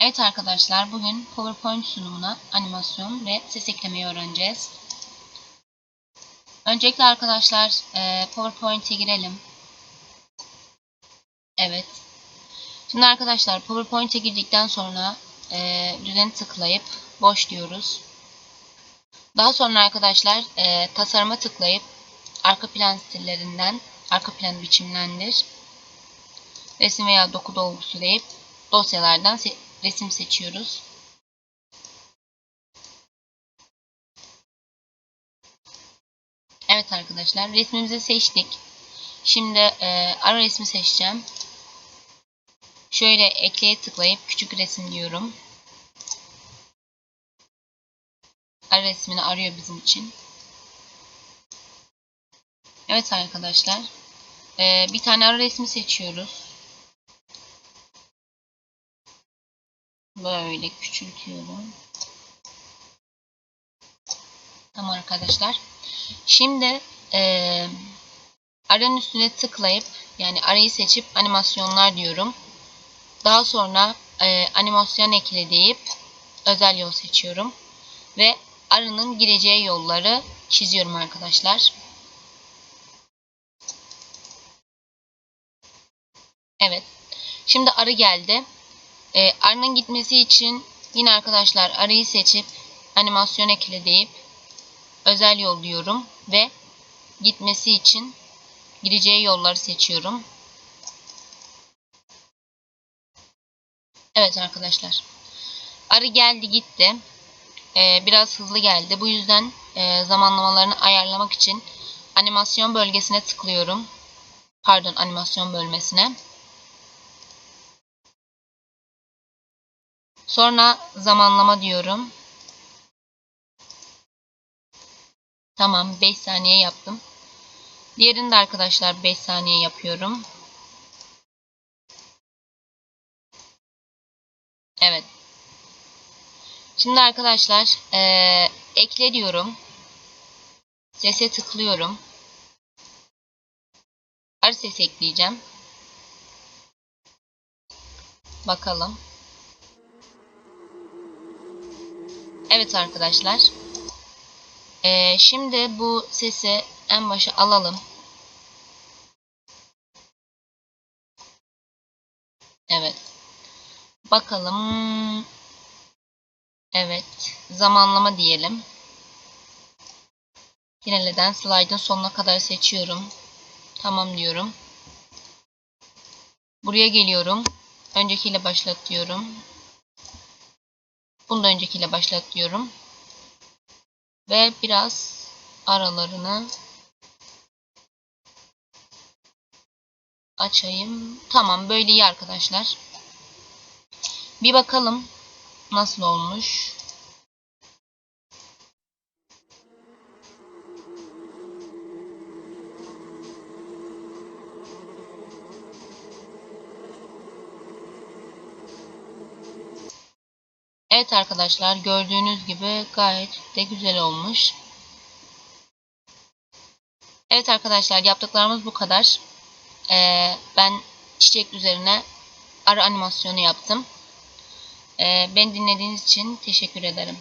Evet arkadaşlar bugün PowerPoint sunumuna animasyon ve ses eklemeyi öğreneceğiz. Öncelikle arkadaşlar e, PowerPoint'e girelim. Evet. Şimdi arkadaşlar PowerPoint'e girdikten sonra e, düzeni tıklayıp boş diyoruz. Daha sonra arkadaşlar e, tasarıma tıklayıp arka plan stillerinden arka plan biçimlendir. Resim veya doku dolgusu deyip dosyalardan resim seçiyoruz. Evet arkadaşlar resmimizi seçtik. Şimdi e, ara resmi seçeceğim. Şöyle ekleye tıklayıp küçük resim diyorum. Ara resmini arıyor bizim için. Evet arkadaşlar. E, bir tane ara resmi seçiyoruz. Böyle küçültüyorum. Tamam arkadaşlar. Şimdi e, aranın üstüne tıklayıp yani arayı seçip animasyonlar diyorum. Daha sonra e, animasyon ekle deyip özel yol seçiyorum. Ve arının gireceği yolları çiziyorum arkadaşlar. Evet. Şimdi arı geldi. E, arının gitmesi için yine arkadaşlar arayı seçip animasyon ekle deyip özel yol diyorum ve gitmesi için gideceği yolları seçiyorum. Evet arkadaşlar. Arı geldi gitti. Ee, biraz hızlı geldi. Bu yüzden e, zamanlamalarını ayarlamak için animasyon bölgesine tıklıyorum. Pardon animasyon bölmesine. Sonra zamanlama diyorum. Tamam 5 saniye yaptım. Diğerini de arkadaşlar 5 saniye yapıyorum. Evet. Şimdi arkadaşlar ee, ekle diyorum. Sese tıklıyorum. Arı ses ekleyeceğim. Bakalım. Evet arkadaşlar. Ee, şimdi bu sesi en başa alalım. Evet. Bakalım. Evet. Zamanlama diyelim. Yineleden slide'ın sonuna kadar seçiyorum. Tamam diyorum. Buraya geliyorum. Öncekiyle başlat diyorum. Bunu da öncekiyle başlat diyorum. Ve biraz aralarını açayım. Tamam böyle iyi arkadaşlar. Bir bakalım nasıl olmuş. Evet arkadaşlar gördüğünüz gibi gayet de güzel olmuş. Evet arkadaşlar yaptıklarımız bu kadar. Ee, ben çiçek üzerine arı animasyonu yaptım. Ee, beni dinlediğiniz için teşekkür ederim.